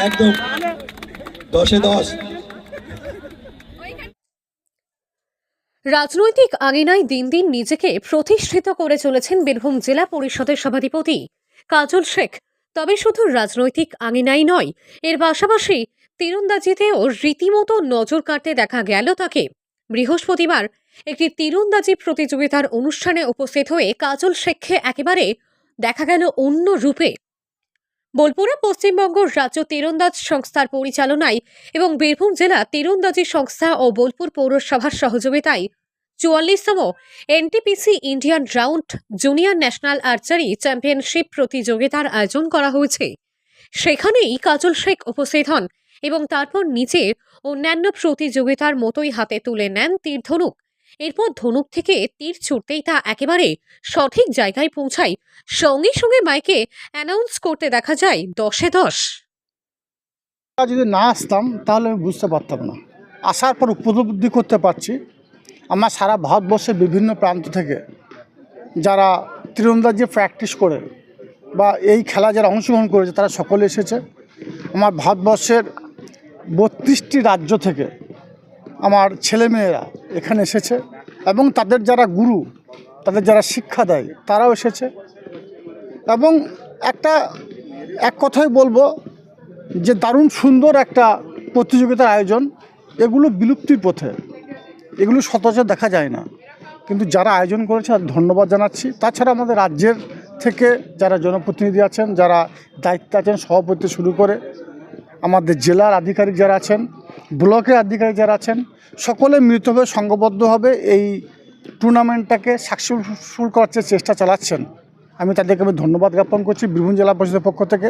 একদম। দশে দশ। রাজনৈতিক আঙিনায় দিন দিন নিজেকে প্রতিষ্ঠিত করে চলেছেন বীরভূম জেলা পরিষদের সভাধিপতি কাজল শেখ। তবে শুধু রাজনৈতিক আঙিনাই নয় এর পাশাপাশি তীরন্দাজিতেও রীতিমতো নজর কাটতে দেখা গেল তাকে। বৃহস্পতিবার একটি তীরন্দাজি প্রতিযোগিতার অনুষ্ঠানে উপস্থিত হয়ে কাজল শেখকে একেবারে দেখা গেল অন্য রূপে। বোলপুরে পশ্চিমবঙ্গ রাজ্য তীরন্দাজ সংস্থার পরিচালনায় এবং বীরভূম জেলা তীরন্দাজি সংস্থা ও বোলপুর পৌরসভার সহযোগিতায় চুয়াল্লিশতম NTPC Indian round junior national archery championship প্রতিযোগিতার আয়োজন করা হয়েছে। সেখানেই কাজল শেখ উপস্থিত হন এবং তারপর নিচে অন্যান্য প্রতিযোগিতার মতোই হাতে তুলে নেন তীর ধনুক এরপর ধনুক থেকে তীর ছুটতেই তা একেবারে সঠিক জায়গায় পৌঁছায়। সঙ্গে সঙ্গে মাইকে অ্যানাউন্স করতে দেখা যায় দশে দশ। যদি না আসতাম, তাহলে আমি বুঝতে পারতাম না। আসার পর উপলব্ধি করতে পারছি। আমার সারা ভারতবর্ষের বিভিন্ন প্রান্ত থেকে যারা তীরন্দাজি প্র্যাকটিস করে বা এই খেলা যারা অংশগ্রহণ করেছে, তারা সকলে এসেছে। আমার ভারতবর্ষের বত্রিশটি রাজ্য থেকে আমার ছেলেমেয়েরা এখানে এসেছে। এবং তাদের যারা গুরু, তাদের যারা শিক্ষা দেয়, তারাও এসেছে। এবং একটা, এক কথাই বলব যে দারুণ সুন্দর একটা প্রতিযোগিতার আয়োজন। এগুলো বিলুপ্তির পথে। এগুলো সচরাচর দেখা যায় না। কিন্তু যারা আয়োজন করেছে ধন্যবাদ জানাচ্ছি। তাছাড়া আমাদের রাজ্যের থেকে যারা জনপ্রতিনিধি আছেন, যারা দায়িত্বে আছেন, সভাপতি শুরু করে আমাদের জেলার আধিকারিক যারা আছেন ব্লকের আধিকারিক যারা আছেন, সকলে মিলিতভাবে সংঘবদ্ধভাবে এই টুর্নামেন্টটাকে সাকসেসফুল করার চেষ্টা চালাচ্ছেন। আমি তাদেরকে আমি ধন্যবাদ জ্ঞাপন করছি বীরভূম জেলা পরিষদের পক্ষ থেকে।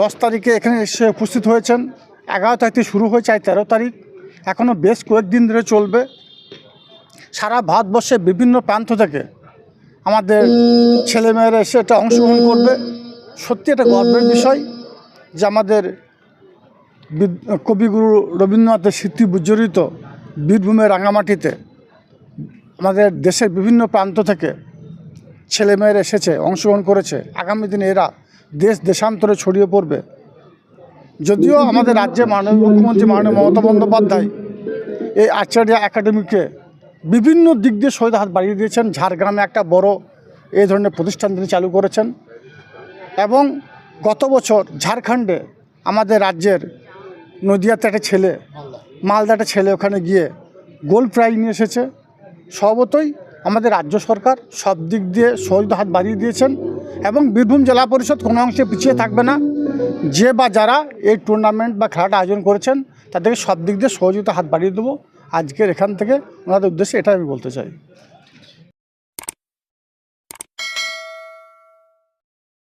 দশ তারিখে এখানে এসে উপস্থিত হয়েছেন, এগারো তারিখ থেকে শুরু হয়েছে, আজ তেরো তারিখ। এখনও বেশ কয়েকদিন ধরে চলবে। সারা ভারতবর্ষের বিভিন্ন প্রান্ত থেকে আমাদের ছেলেমেয়েরা এসে এটা অংশগ্রহণ করবে। সত্যি এটা গর্বের বিষয় যে আমাদের কবিগুরু রবীন্দ্রনাথের স্মৃতি বিজড়িত বীরভূমের রাঙামাটিতে। আমাদের দেশের বিভিন্ন প্রান্ত থেকে ছেলেমেয়েরা এসেছে, অংশগ্রহণ করেছে। আগামী দিনে এরা দেশ দেশান্তরে ছড়িয়ে পড়বে। যদিও আমাদের রাজ্যে মাননীয় মুখ্যমন্ত্রী মাননীয় মমতা বন্দ্যোপাধ্যায় এই আচার্য একাডেমিকে বিভিন্ন দিক দিয়ে সহিত হাত বাড়িয়ে দিয়েছেন। ঝাড়গ্রামে একটা বড় এই ধরনের প্রতিষ্ঠান তিনি চালু করেছেন। এবং গত বছর ঝাড়খণ্ডে আমাদের রাজ্যের নদিয়াতে একটা ছেলে মালদা একটা ছেলে ওখানে গিয়ে গোল্ড প্রাইজ নিয়ে এসেছে। স্বভাবতই আমাদের রাজ্য সরকার সব দিক দিয়ে সহযোগিতা হাত বাড়িয়ে দিয়েছেন এবং বীরভূম জেলা পরিষদ কোনো অংশে পিছিয়ে থাকবে না। যে বা যারা এই টুর্নামেন্ট বা খেলাটা আয়োজন করেছেন, তাদেরকে সব দিক দিয়ে সহযোগিতা হাত বাড়িয়ে দেবো। আজকের এখান থেকে ওনাদের উদ্দেশ্যে এটা আমি বলতে চাই।